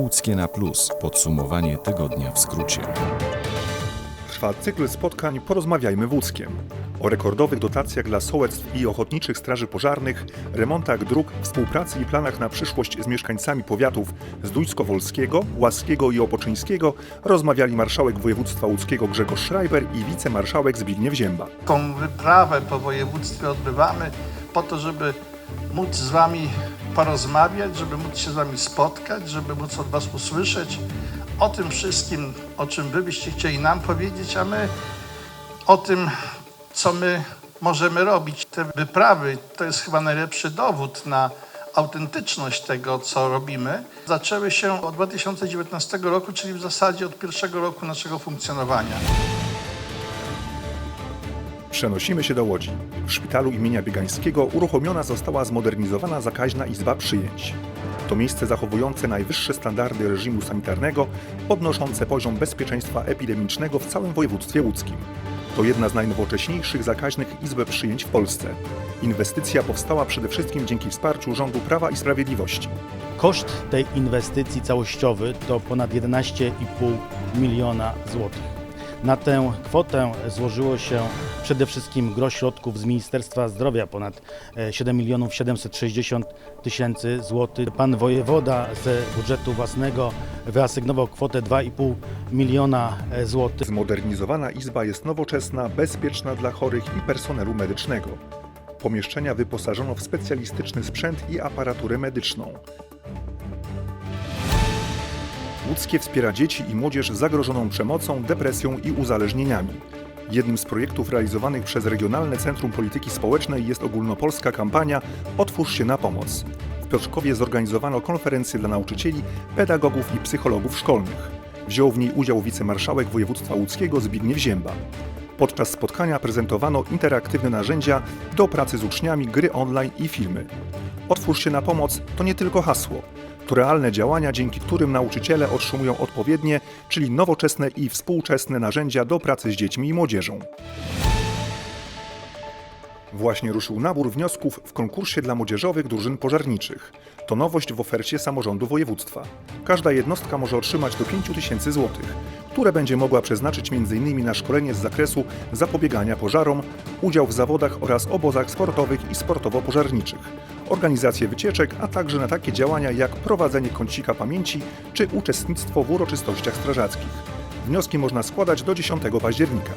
Łódzkie na plus. Podsumowanie tygodnia w skrócie. Trwa cykl spotkań Porozmawiajmy w Łódzkiem. O rekordowych dotacjach dla sołectw i ochotniczych straży pożarnych, remontach dróg, współpracy i planach na przyszłość z mieszkańcami powiatów Zduńsko-Wolskiego, Łaskiego i Opoczyńskiego rozmawiali marszałek województwa łódzkiego Grzegorz Schreiber i wicemarszałek Zbigniew Zięba. Tą wyprawę po województwie odbywamy po to, żeby móc z Wami porozmawiać, żeby móc się z Wami spotkać, żeby móc od Was usłyszeć o tym wszystkim, o czym Wy byście chcieli nam powiedzieć, a my o tym, co my możemy robić. Te wyprawy to jest chyba najlepszy dowód na autentyczność tego, co robimy. Zaczęły się od 2019 roku, czyli w zasadzie od pierwszego roku naszego funkcjonowania. Przenosimy się do Łodzi. W szpitalu imienia Biegańskiego uruchomiona została zmodernizowana zakaźna izba przyjęć. To miejsce zachowujące najwyższe standardy reżimu sanitarnego, podnoszące poziom bezpieczeństwa epidemicznego w całym województwie łódzkim. To jedna z najnowocześniejszych zakaźnych izb przyjęć w Polsce. Inwestycja powstała przede wszystkim dzięki wsparciu rządu Prawa i Sprawiedliwości. Koszt tej inwestycji całościowy to ponad 11,5 miliona złotych. Na tę kwotę złożyło się przede wszystkim gro środków z Ministerstwa Zdrowia, ponad e, 7 milionów 760 tysięcy złotych. Pan wojewoda z budżetu własnego wyasygnował kwotę 2,5 miliona e, złotych. Zmodernizowana izba jest nowoczesna, bezpieczna dla chorych i personelu medycznego. Pomieszczenia wyposażono w specjalistyczny sprzęt i aparaturę medyczną. Łódzkie wspiera dzieci i młodzież zagrożoną przemocą, depresją i uzależnieniami. Jednym z projektów realizowanych przez Regionalne Centrum Polityki Społecznej jest ogólnopolska kampania Otwórz się na pomoc. W Piotrkowie zorganizowano konferencję dla nauczycieli, pedagogów i psychologów szkolnych. Wziął w niej udział wicemarszałek województwa łódzkiego Zbigniew Zięba. Podczas spotkania prezentowano interaktywne narzędzia do pracy z uczniami, gry online i filmy. Otwórz się na pomoc to nie tylko hasło. Realne działania, dzięki którym nauczyciele otrzymują odpowiednie, czyli nowoczesne i współczesne narzędzia do pracy z dziećmi i młodzieżą. Właśnie ruszył nabór wniosków w konkursie dla młodzieżowych drużyn pożarniczych. To nowość w ofercie samorządu województwa. Każda jednostka może otrzymać do 5 tysięcy złotych, które będzie mogła przeznaczyć m.in. na szkolenie z zakresu zapobiegania pożarom, udział w zawodach oraz obozach sportowych i sportowo-pożarniczych, organizację wycieczek, a także na takie działania jak prowadzenie kącika pamięci czy uczestnictwo w uroczystościach strażackich. Wnioski można składać do 10 października.